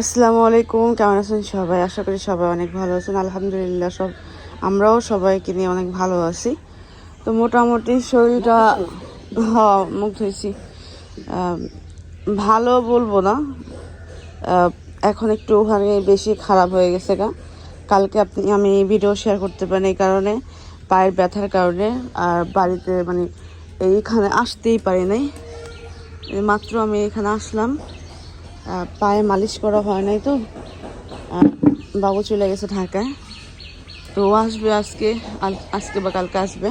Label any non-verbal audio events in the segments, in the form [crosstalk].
আসসালামু আলাইকুম, কেমন আছেন সবাই? আশা করি সবাই অনেক ভালো আছেন। আলহামদুলিল্লাহ, সব আমরাও সবাইকে নিয়ে অনেক ভালো আছি। তো মোটামুটি শরীরটা মুখ ধুয়েছি ভালো বলব না। এখন একটু ওখানে বেশি খারাপ হয়ে গেছে গা। কালকে আপনি আমি ভিডিও শেয়ার করতে পারেন এই কারণে, পায়ের ব্যথার কারণে, আর বাড়িতে মানে এইখানে আসতেই পারি নাই। মাত্র আমি এখানে আসলাম। পায়ে মালিশ করা হয় নাই তো। বাবু চলে গেছে ঢাকায়। তো ও আসবে আজকে আজকে বা কালকে আসবে।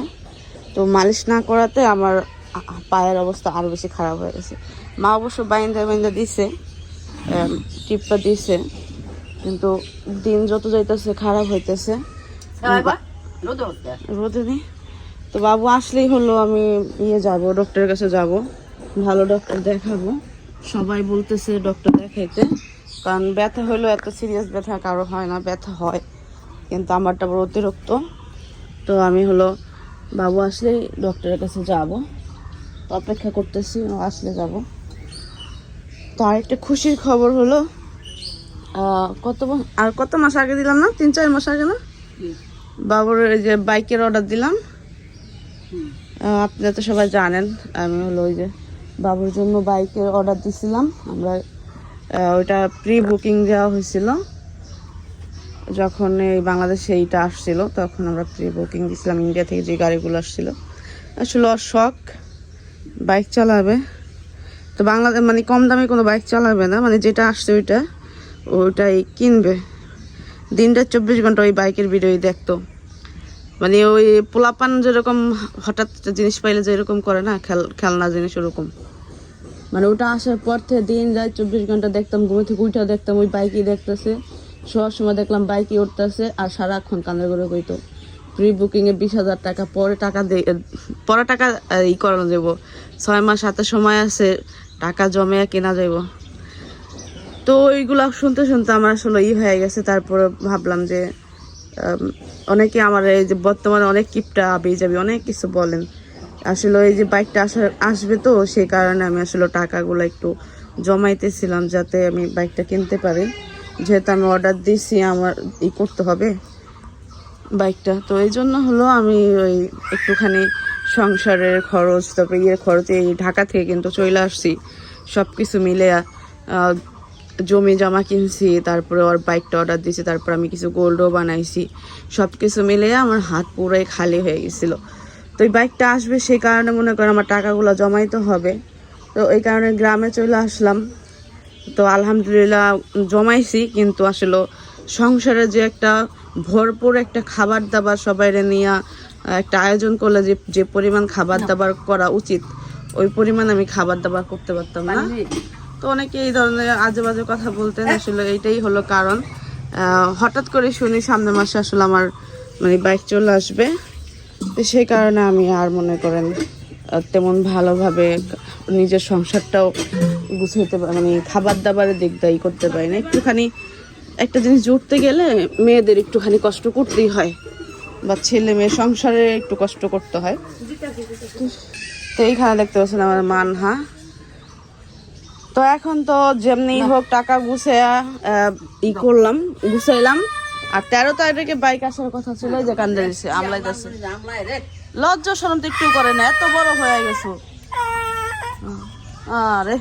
তো মালিশ না করাতে আমার পায়ের অবস্থা আরও বেশি খারাপ হয়ে গেছে। মা অবশ্য বাইন্দা বাইন্দা দিছে টিপটা দিছে কিন্তু দিন যত যাইতেছে খারাপ হইতেছে। রোদে নেই। তো বাবু আসলেই হলো আমি ইয়ে যাব ডক্টরের কাছে যাব ভালো ডক্টর দেখাবো। সবাই বলতেছে ডক্টর দেখাইতে। কারণ ব্যথা হলো এত সিরিয়াস ব্যথা কারও হয় না ব্যথা হয়। কিন্তু আমারটা বড় অতিরিক্ত। তো আমি হলো বাবু আসলেই ডক্টরের কাছে যাব। তো অপেক্ষা করতেছি আসলে যাব। তো আরেকটা খুশির খবর হলো কত আর কত মাস আগে দিলাম না? তিন চার মাস আগে না? বাবুর এই যে বাইকের অর্ডার দিলাম। আহ, আপনারা তো সবাই জানেন আমি হলো ওই যে বাবুর জন্য বাইকের অর্ডার দিছিলাম। আমরা ওইটা প্রি বুকিং দেওয়া হয়েছিল। যখন এই বাংলাদেশে এইটা আসছিল, তখন আমরা প্রি বুকিং দিছিলাম। ইন্ডিয়া থেকে যে গাড়িগুলো আসছিল। আসলে ওর শখ, বাইক চালাবে। তো বাংলাদেশ মানে কম দামে কোনো বাইক চালাবে না। মানে যেটা আসছে ওইটা, ওইটাই কিনবে। দিনটা চব্বিশ ঘণ্টা ওই বাইকের ভিডিওই দেখতো। মানে ওই পোলাপান যেরকম হঠাৎ জিনিস পাইলে যেরকম করে না, খেল, খেলনা জিনিস ওরকম। মানে ওটা আসার পর থেকে দিন রাত চব্বিশ ঘণ্টা দেখতাম, ঘুমে থেকে উঠে দেখতাম, ওই বাইকই দেখতেছে। শোয়ার সময় দেখলাম বাইকই উঠতেছে আর সারাক্ষণ কান্দের করে কইতো প্রি বুকিংয়ে বিশ হাজার টাকা, পরে টাকা দে পরে টাকা ই করানো যাব ছয় মাস হাতে সময় আছে, টাকা জমে কেনা যাব তো ওইগুলা শুনতে শুনতে আমার আসলে ই হয়ে গেছে, তারপরে ভাবলাম যে অনেকে আমার এই যে বর্তমানে অনেক কিপটা আবি যাবি, অনেক কিছু বলেন। আসলে ওই যে বাইকটা আসার আসবে তো, সেই কারণে আমি আসলে টাকাগুলো একটু জমাইতেছিলাম যাতে আমি বাইকটা কিনতে পারি। যেহেতু আমি অর্ডার দিয়েছি আমার ই করতে হবে বাইকটা। তো এই জন্য হলো আমি ওই একটুখানি সংসারের খরচ, তারপরে ইয়ের খরচ, এই ঢাকা থেকে কিন্তু চলে আসছি। সব কিছু মিলে জমি জমা কিনছি, তারপরে ওর বাইকটা অর্ডার দিয়েছি তারপর আমি কিছু গোল্ডও বানাইছি। সব কিছু মিলে আমার হাত পুরোই খালি হয়ে গেছিল। তো এই বাইকটা আসবে সেই কারণে মনে করেন আমার টাকাগুলো জমাইতে হবে। তো এই কারণে গ্রামে চলে আসলাম। তো আলহামদুলিল্লাহ জমাইছি কিন্তু আসলে সংসারে যে একটা ভরপুর একটা খাবার দাবার সবাই নিয়ে একটা আয়োজন করলে যে যে পরিমাণ খাবার দাবার করা উচিত ওই পরিমাণ আমি খাবার দাবার করতে পারতাম না। তো অনেকে এই ধরনের আজে বাজে কথা বলতেন আসলে এইটাই হলো কারণ। হঠাৎ করে শুনি সামনের মাসে আসলে আমার মানে বাইক চলে আসবে। তো সেই কারণে আমি আর মনে করেন তেমন ভালোভাবে নিজের সংসারটাও গুছাইতে পারি মানে খাবার দাবারের দিক দায়ী করতে পারি না। একটুখানি একটা জিনিস জুড়তে গেলে মেয়েদের একটুখানি কষ্ট করতেই হয় বা ছেলে মেয়ে সংসারে একটু কষ্ট করতে হয়। তো এইখানে দেখতে পাচ্ছেন আমার মানহা। তো এখন তো যেমনি হোক টাকা গুছে ই করলাম গুছাইলাম। আর তেরো তারিখে বাইক আসার কথা ছিল যে কান্দে দিছে আমলাইতেছে। লজ্জা শরম তো একটু করে না এত বড় হয়ে গেছো। আরে।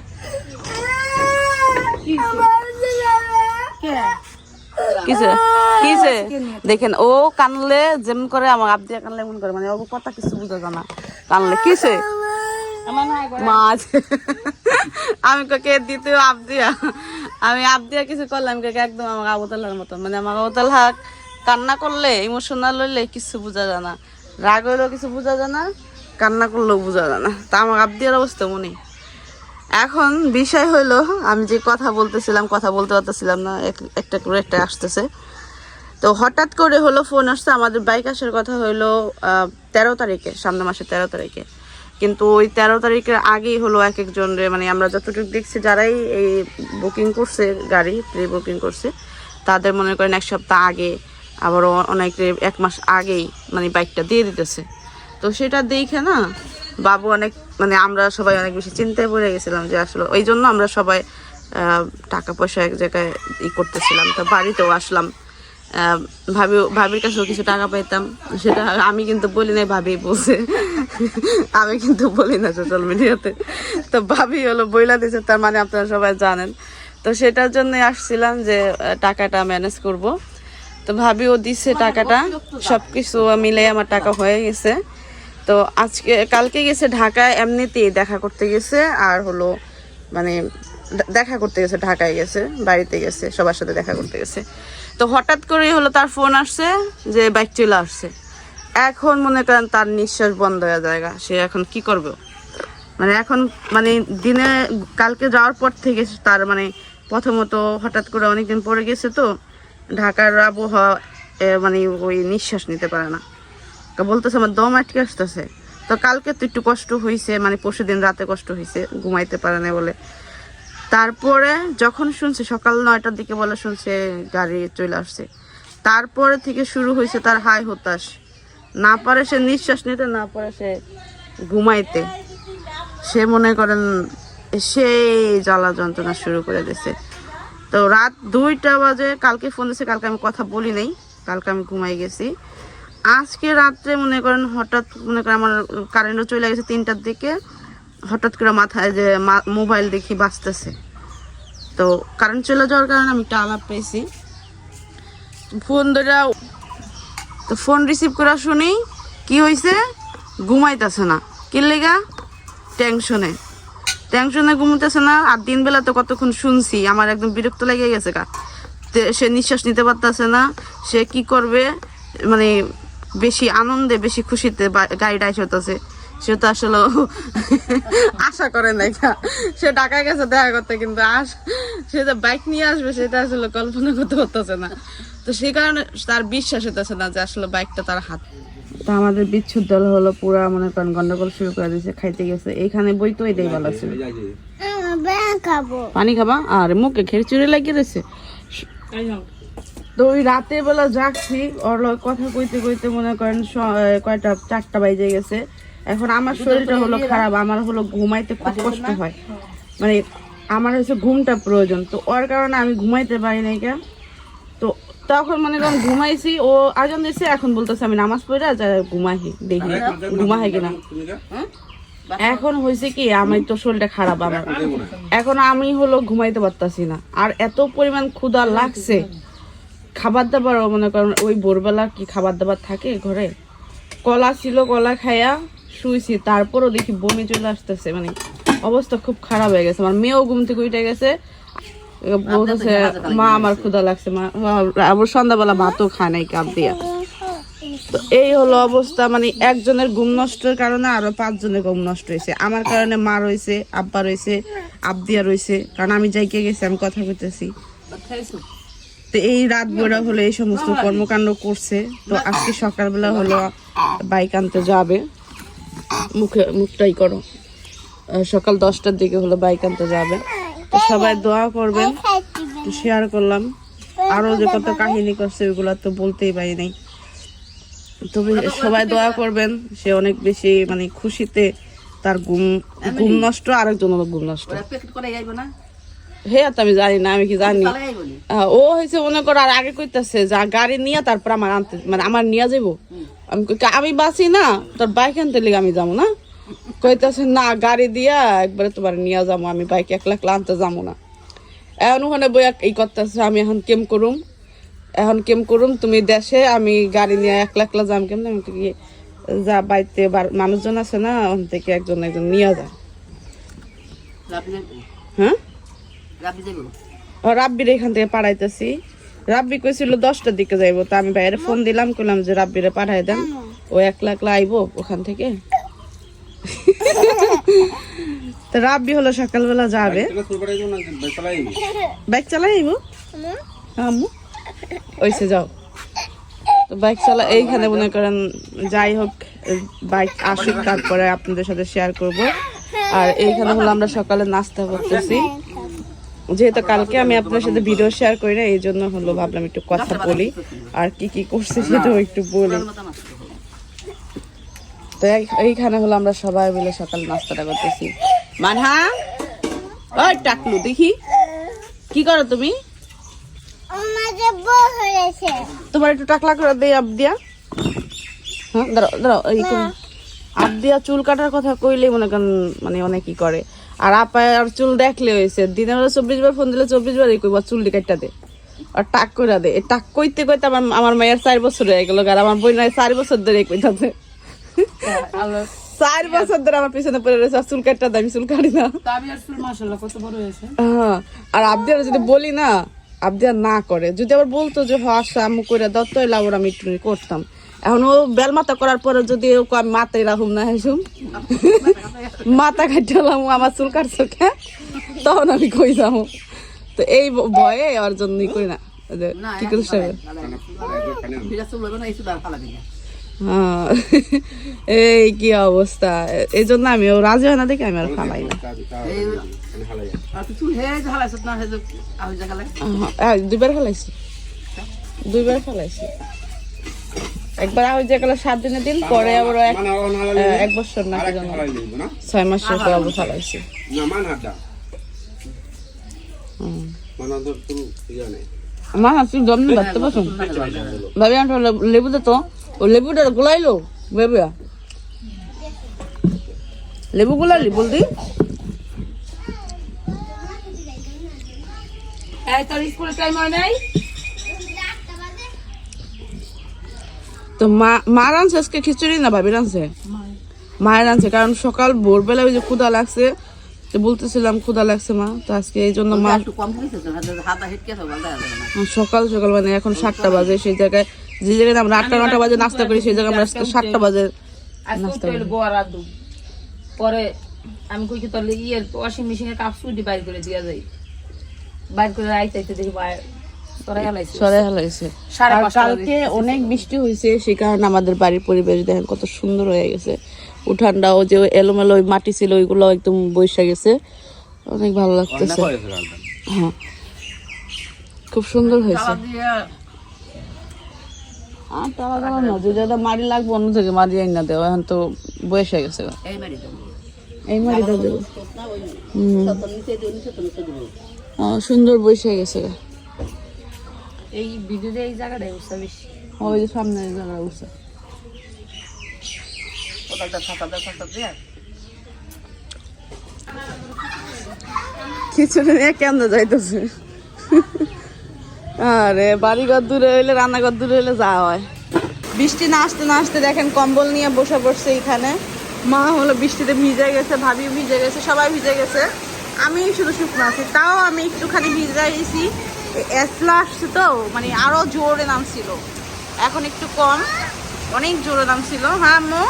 কিসে কিসে দেখেন ও কানলে যেমন করে আমার আবদিয়া কানলে এমন করে মানে ও কথা কিছু বুঝে জানা কানলে কিসে মাছ আমি কাকে দিতে আবদিয়া। আমি আবদিয়া কিছু করলাম একদম আমার আবতালার মতন। মানে আমার আবতালা কান্না করলে ইমোশনাল হইলে কিছু বোঝা যায় না। রাগ হইলেও কিছু বোঝা যায় না, কান্না করলেও বোঝা যায় না। তা আমার আবদিয়ার অবস্থা মনে। এখন বিষয় হইল, আমি যে কথা বলতেছিলাম, কথা বলতে পারতেছিলাম না, এক- একটা করে একটা আসতেছে। তো হঠাৎ করে হলো ফোন আসছে, আমাদের বাইক আসার কথা হইল তেরো তারিখে, সামনের মাসের তেরো তারিখে। কিন্তু ওই তেরো তারিখের আগেই হলো এক একজন রে মানে আমরা যতটুকু দেখছি যারাই এই বুকিং করছে গাড়ি প্রি বুকিং করছে, তাদের মনে করেন এক সপ্তাহ আগে, আবারও অনেক এক মাস আগেই মানে বাইকটা দিয়ে দিতেছে। তো সেটা দেখে না বাবু অনেক মানে আমরা সবাই অনেক বেশি চিন্তায় পড়ে গেছিলাম যে আসলে ওই জন্য আমরা সবাই টাকা পয়সা এক জায়গায় ই করতেছিলাম, তো বাড়িতেও আসলাম। ভাবি ভাবির কাছেও কিছু টাকা পাইতাম। সেটা আমি কিন্তু বলি নাই, ভাবি বলছে। আমি কিন্তু বলি না সোশ্যাল মিডিয়াতে তো। ভাবি হলো বইলা দিয়েছে তার মানে আপনারা সবাই জানেন। তো সেটার জন্যই আসছিলাম যে টাকাটা ম্যানেজ করব। তো ভাবিও দিচ্ছে টাকাটা সব কিছু মিলে আমার টাকা হয়ে গেছে। তো আজকে, কালকে গেছে ঢাকায়, এমনিতেই দেখা করতে গেছে, আর হলো মানে দেখা করতে গেছে, ঢাকায় গেছে, বাড়িতে গেছে, সবার সাথে দেখা করতে গেছে। তো হঠাৎ করেই হলো তার ফোন আসছে যে বাইক চলে আসছে। এখন মনে করেন তার নিঃশ্বাস বন্ধ হয়ে জায়গা সে এখন কি করবে? মানে এখন মানে দিনে কালকে যাওয়ার পর থেকে তার মানে প্রথমত হঠাৎ করে অনেকদিন পরে গেছে তো, ঢাকার আবহাওয়া মানে ওই নিঃশ্বাস নিতে পারে না। বলতেছে, আমার দম আটকে আসতেছে। তো কালকে তো একটু কষ্ট হয়েছে মানে পরশু দিন রাতে কষ্ট হয়েছে ঘুমাইতে পারে না বলে। তারপরে যখন শুনছে, সকাল নয়টার দিকে বলে শুনছে, গাড়ি চলে আসছে। তারপরে থেকে শুরু হয়েছে তার হাই হতাশ। না পারে সে নিঃশ্বাস নিতে, না পারে সে ঘুমাইতে। সে মনে করেন, সেই জ্বালা যন্ত্রণা শুরু করে দিছে তো রাত দুইটা বাজে, কালকে ফোন দিছে কালকে আমি কথা বলি নাই, কালকে আমি ঘুমাই গেছি। আজকে রাত্রে মনে করেন, হঠাৎ মনে করেন আমার কারেন্টও চলে গেছে তিনটার দিকে। হঠাৎ করে মাথায় যে মোবাইল দেখি বাঁচতেছে তো কারেন্ট চলে যাওয়ার কারণে আমি একটা আলাপ পেয়েছি। ফোন ধরে তো ফোন রিসিভ করা শুনি, কি হয়েছে ঘুমাইতেছে না। কি লেগা? টেনশনে টেনশনে ঘুমতেছে না, আর দিনবেলা তো কতক্ষণ শুনছি, আমার একদম বিরক্ত লেগে গেছে তে সে নিঃশ্বাস নিতে পারতেছে না, সে কি করবে? মানে বেশি আনন্দে, বেশি খুশিতে গাড়িটা হতেছে সে তো আসলে আশা করে নাই সে ঢাকায় গেছে দেখা করতে, কিন্তু আস সে যে বাইক নিয়ে আসবে সেটা আসলে কল্পনা করতে পারতেছে না। তো সেই কারণে তার বিশ্বাস হতেছে না যে আসলে বাইকটা তার হাত। তো আমাদের বিচ্ছুর দল হলো পুরা, মনে করেন গন্ডগোল শুরু করে দিয়েছে, খাইতে গেছে। এইখানে বই তো এটাই ভালো ছিল। পানি খাবা? আর মুখে খের খেরচুরি লাগিয়ে রয়েছে তো ওই রাতের বেলা যাচ্ছি, ওর কথা কইতে কইতে মনে করেন কয়টা চারটা বাজে গেছে। এখন আমার শরীরটা হলো খারাপ আমার হলো ঘুমাইতে খুব কষ্ট হয়। মানে আমার হচ্ছে ঘুমটা প্রয়োজন তো ওর কারণে আমি ঘুমাইতে পারি নাই কেন? তো তখন মনে করেন ঘুমাইছি ও আজান দিয়েছে এখন বলতেছে আমি নামাজ পড়ে যা ঘুমাই দেখি ঘুমাই কিনা। এখন হয়েছে কি আমি তো শরীরটা খারাপ আমার। এখন আমি হলো ঘুমাইতে পারতাছি না। আর এত পরিমাণ ক্ষুধা লাগছে। খাবার দাবার মনে করেন ওই ভোরবেলা কি খাবার দাবার থাকে ঘরে? কলা ছিল কলা খাইয়া শুইছি তারপরও দেখি বমি চলে আসতেছে মানে অবস্থা খুব খারাপ হয়ে গেছে। আমার মেয়েও ঘুম থেকে উঠে গেছে। বলতেছে মা আমার ক্ষুধা লাগছে মা আবার সন্ধ্যাবেলা ভাতও খায় নাই কাপ দিয়া। তো এই হলো অবস্থা মানে একজনের ঘুম নষ্টের কারণে আরও পাঁচজনের ঘুম নষ্ট হয়েছে। আমার কারণে মা রয়েছে আব্বা রয়েছে আবদিয়া রয়েছে কারণ আমি যাইকে গেছি আমি কথা কইতেছি। তো এই রাত বেড়া হলো এই সমস্ত কর্মকাণ্ড করছে। তো আজকে সকালবেলা হলো বাইক আনতে যাবে। মুখে মুখটাই করো। সকাল দশটার দিকে হলো বাইক আনতে যাবে। তো সবাই দোয়া করবেন শেয়ার করলাম। আরও যে কত কাহিনী করছে ওইগুলো তো বলতেই পারি নাই। তবে সবাই দোয়া করবেন সে অনেক বেশি মানে খুশিতে তার ঘুম ঘুম নষ্ট আরেকজনের ঘুম নষ্ট। হে তো আমি জানি না আমি কি জানি। ও হয়েছে মনে করো আর আগে কইতাছে যা গাড়ি নিয়ে তারপর আমার আনতে মানে আমার নিয়ে যাব আমি বাসি না তোর বাইক আনতে লিগে আমি যাব না। কইতাছে না গাড়ি দিয়া একবারে তোমার নিয়ে যাব আমি বাইক একলা একলা আনতে যাব না। এখন ওখানে বই এই করতেছে আমি এখন কেম করুম? এখন কেম করুম? তুমি দেশে আমি গাড়ি নিয়ে একলা একলা যাম কেমন? আমি কি যা বাড়িতে মানুষজন আছে না ওখান থেকে একজন একজন নিয়ে যায়। হ্যাঁ? রাব্বির এখান থেকে পাঠাইতেছি রাব্বি কইছিল দশটার দিকে যাইবো তা আমি বাইরে ফোন দিলাম কইলাম যে রাব্বিরে পাঠাই দেন। ও একলা একলা আইবো ওখান থেকে। তো রাব্বি হলো সকালবেলা যাবে। বাইক চালাই আইবো? আম্মু। ওইসে যাও। তো বাইক চালা এইখানে মনে করেন যাই হোক বাইক আসুক তারপরে আপনাদের সাথে শেয়ার করব। আর এইখানে হলো আমরা সকালে নাস্তা করতেছি। যেহেতু কালকে আমি আপনার সাথে ভিডিও শেয়ার করি না এই জন্য হলো ভাবলাম একটু কথা বলি। আর কি কি করছে সেটাও একটু বলি। তো এইখানে হলো আমরা সবাই মিলে সকাল নাস্তাটা করতেছি। মানহা ওই টাকলু দেখি। কি করো তুমি? তোমার একটু টাকলা করে দেই আবদিয়া। হ্যাঁ দাঁড়াও দাঁড়াও এই আবদিয়া চুল কাটার কথা কইলেই মনে করেন মানে অনেকই করে। আর আপায় আর চুল দেখলে হয়েছে। দিনে বেলা চব্বিশ বার ফোন দিলে চব্বিশ বারই কইবা চুলটি কাটটা দে। আর টাক করে দে। টাক কইতে কইতে আমার আমার মায়ের চার বছর হয়ে গেল আর আমার বই নাই চার বছর ধরে কইতাছে। চার বছর ধরে আমার পিছনে পড়ে রয়েছে চুল কাটটা দে আমি চুল কাটি না। চুল বড় হয়েছে। হ্যাঁ, আর যদি বলি না আবদিয়ার না করে। যদি আবার বলতো যে হ আসা আম্মু করে দাও তো লাউর আমি একটু করতাম। এখন ও বেল মাথা করার পরে যদি ও কয় মাথায় রাখুম না হেসুম। মাথা কাটালাম আমার চুল কাটছো কে তখন আমি কই যাব? তো এই ভয়ে ওর জন্যই করি না। কি করে এই হ্যাঁ। [laughs] এই কি অবস্থা? এই জন্য আমি ও রাজি হয় না দেখে আমি আর ফালাই না। হ্যাঁ, দুইবার ফেলাইছি দুইবার ফেলাইছি একবার ওই যে গেল সাত দিনের দিন পরে আবার এক এক বছর না ছয় মাস পরে আবার ফেলাইছি। হুম। মা তুই জন্ম ধরতে পারছ ভাবি আমি লেবু দে তো। ও লেবুটা গুলাইলো। বেবে লেবু গুলালি বলদি? এই তোর স্কুলে টাইম হয় নাই? তো মা মা রাঁধছে আজকে খিচুড়ি না ভাবি রাঁধছে? মায়ের রাঁধছে কারণ সকাল ভোরবেলা ওই যে ক্ষুদা লাগছে তো বলতেছিলাম ক্ষুদা লাগছে মা তো আজকে এই জন্য মা সকাল সকাল মানে এখন সাতটা বাজে সেই জায়গায় যে জায়গায় আমরা আটটা নটা বাজে নাস্তা করি সেই জায়গায় আমরা আজকে সাতটা বাজে গোয়া রাধু পরে আমি কই কি তোর ইয়ের ওয়াশিং মেশিনের কাপ সুইটি বাইর করে দিয়া যাই। বাইর করে আইতে আইতে দেখি বাইর তোরা হালাইছে আর কালকে অনেক বৃষ্টি হয়েছে সেই কারণে আমাদের বাড়ির পরিবেশ দেখেন কত সুন্দর হয়ে গেছে। উঠানটাও যে এলোমেলো ওই মাটি ছিল ওইগুলো একদম বৈশা গেছে। অনেক ভালো লাগতেছে। হ্যাঁ। খুব সুন্দর হয়েছে। আর না মারি লাগবে অন্য থেকে মারি আইনা দেও এখন তো বয়স হয়ে গেছে। এই মারি দেবো। এই মারিটা দেবো। হুম। তো নিচে দিও নিচে তো নিচে দিও আহ, সুন্দর বয়স হয়ে গেছে। এই ভিডিওতে এই জায়গাটাই উঠছে বেশি। ওই যে সামনে জায়গা উঠছে। কোথাও ছাতা দেয় ছাতা দিয়ে খিচুড়ি নিয়ে কেন যাইতেছে? আরে বাড়িঘর দূরে হইলে রান্নাঘর দূরে হইলে যাওয়া হয়। বৃষ্টি না আসতে না আসতে দেখেন কম্বল নিয়ে বসে পড়ছে এখানে। মা হলো বৃষ্টিতে ভিজে গেছে ভাবিও ভিজে গেছে সবাই ভিজে গেছে। আমি শুধু শুকনো আছি তাও আমি একটুখানি ভিজে গেছি এসলা আসছে তো মানে আরও জোরে নামছিল এখন একটু কম, অনেক জোরে নামছিল হ্যাঁ আম্মু?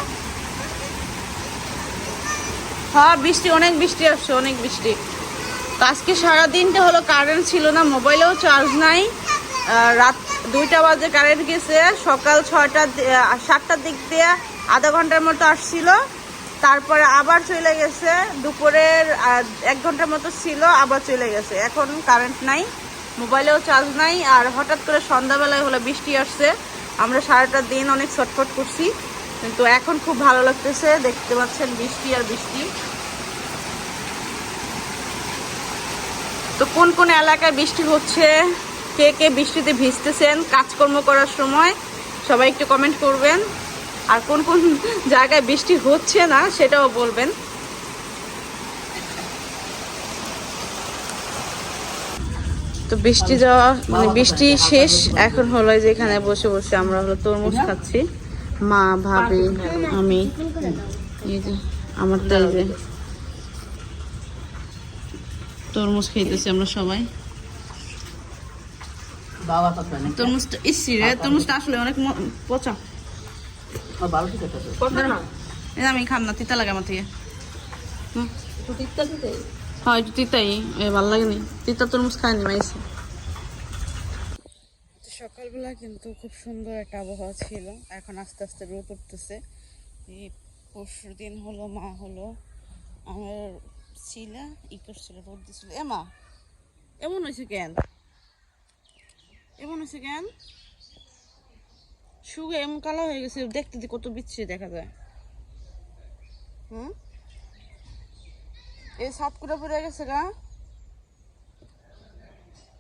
হ্যাঁ বৃষ্টি, অনেক বৃষ্টি আসছে, অনেক বৃষ্টি। আজকে সারা দিনটা হলো কারেন্ট ছিল না, মোবাইলেও চার্জ নাই। রাত দুইটা বাজে কারেন্ট গেছে, সকাল ছয়টা সাতটার দিক দিয়ে আধা ঘণ্টার মতো আসছিল। তারপরে আবার চলে গেছে, দুপুরের এক ঘণ্টার মতো ছিল, আবার চলে গেছে। এখন কারেন্ট নাই। মোবাইলেও চার্জ নাই, আর হঠাৎ করে সন্ধ্যাবেলায় হলো বৃষ্টি আসছে। আমরা সারাটা দিন অনেক ছটফট করছি, কিন্তু এখন খুব ভালো লাগতেছে, দেখতে পাচ্ছেন বৃষ্টি আর বৃষ্টি। তো কোন কোন এলাকায় বৃষ্টি হচ্ছে, কে কে বৃষ্টিতে ভিজতেছেন, কাজকর্ম করার সময় সবাই একটু কমেন্ট করবেন। আর কোন কোন জায়গায় বৃষ্টি হচ্ছে না, সেটাও বলবেন। তো বৃষ্টি যাওয়া মানে বৃষ্টি শেষ এখন হলো যে এখানে বসে বসে আমরা হলো তরমুজ খাচ্ছি। মা ভাবি আমি। এই যে আমার তো এই যে তরমুজ খাইতেছি আমরা সবাই। তরমুজটা ইসি রে তরমুজটা আসলে অনেক পচা। আমি খাম না তিতা লাগে আমার থেকে। হ্যাঁ একটু তিতাই। ভালো লাগেনি তিতা তরমুজ খায়নি মাইছে। সকালবেলা কিন্তু খুব সুন্দর একটা আবহাওয়া ছিল। এখন আস্তে আস্তে রোদ উঠতেছে। এই পরশু দিন হলো, মা হলো, আমার ছিল ই করছিল রোদ দিছিল। এ, মা, এমন হয়েছে কেন? এমন হয়েছে কেন? শুগে এমন কালো হয়ে গেছে, দেখতে কত বিচ্ছিরি দেখা যায়। হুম? এই সাত করে পড়ে গেছে গা।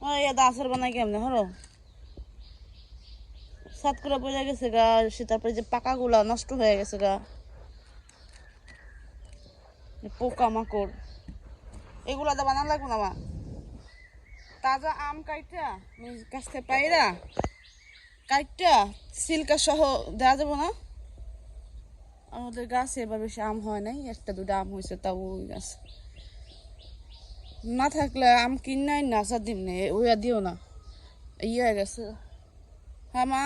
ওই এটা আচার বানাই কেমনে, হলো? সাত করে পড়ে গেছে গা, সে তারপরে যে পাকাগুলা নষ্ট হয়ে গেছে গা। পোকা মাকড় এগুলা তো বানান লাগবো না মা। তাজা আম কাইটা থেকে পাইরা কাইটা সিল্কা সহ দেওয়া যাব না। আমাদের গাছে এবার বেশি আম হয় নাই, একটা দুটো আম হয়েছে, তাও ওই গাছ। না থাকলে আম কিনাই না দিন নেই ওই আর দিও না। ইয়ে গেছে। হ্যাঁ মা?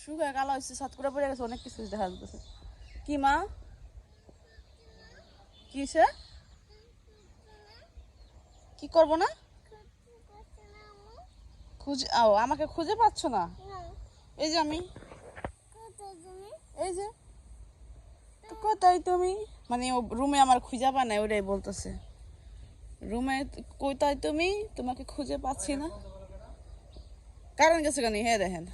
শুকায় কালো হয়েছে সাত করে পড়ে গেছে অনেক কিছু দেখা যাচ্ছে। কি মা? কিসে কি করব না? খুঁজে আমাকে খুঁজে পাচ্ছ না? এই যে আমি। এই যে। কোথায় তুমি? মানে ও রুমে আমার খুঁজে পা নাই ওটাই বলতেছে। রুমে কোথায় তুমি, তোমাকে খুঁজে পাচ্ছি না। কারণ গেছে কেন? হ্যাঁ দেখেন।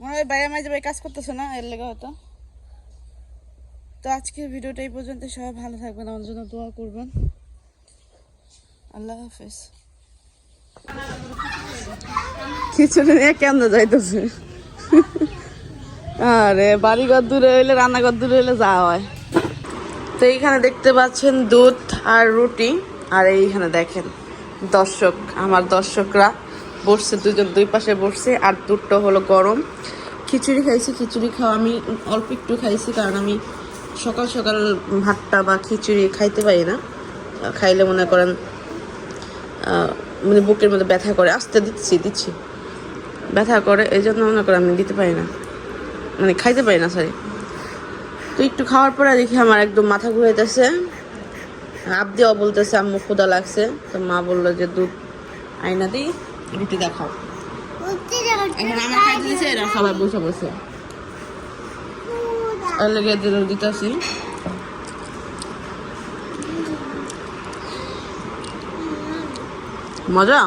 মনে হয় বাইরে মাঝে ভাই কাজ না, এর লেগে হয়তো। তো আজকের ভিডিওটা এই পর্যন্ত, সবাই ভালো থাকবেন আমার জন্য দোয়া করবেন। আল্লাহ হাফেজ। খিচুড়ি নিয়ে কেমন যাইতেছে? আরে, বাড়িঘর দূরে হইলে, রান্নাঘর দূরে হইলে যাওয়া হয়। তো এইখানে দেখতে পাচ্ছেন দুধ আর রুটি। আর এইখানে দেখেন, দর্শক, আমার দর্শকরা বসছে, দুজন দুই পাশে বসছে, আর দুধটা হলো গরম। খিচুড়ি খাইছি, খিচুড়ি খাওয়া আমি অল্প একটু খাইছি, কারণ আমি সকাল সকাল ভাতটা বা খিচুড়ি খাইতে পারি না। খাইলে মনে করেন মানে বুকের মধ্যে ব্যথা করে, আস্তে দিচ্ছি দিচ্ছি। ব্যথা করে এই জন্য মনে করে আমি দিতে পারি না। মানে খাইতে পারি না সরি তো একটু খাওয়ার পরে দেখি আমার একদম মাথা ঘুরাইতেছে। আবদিও বলতেছে আম্মু ক্ষুদা লাগছে। তো মা বলল যে দুধ আয়না দিই রুটি দেখাও। এখন আমার খাইতে দিছে এরা সবাই বসে বসে। লেগে দিতেছি মজা?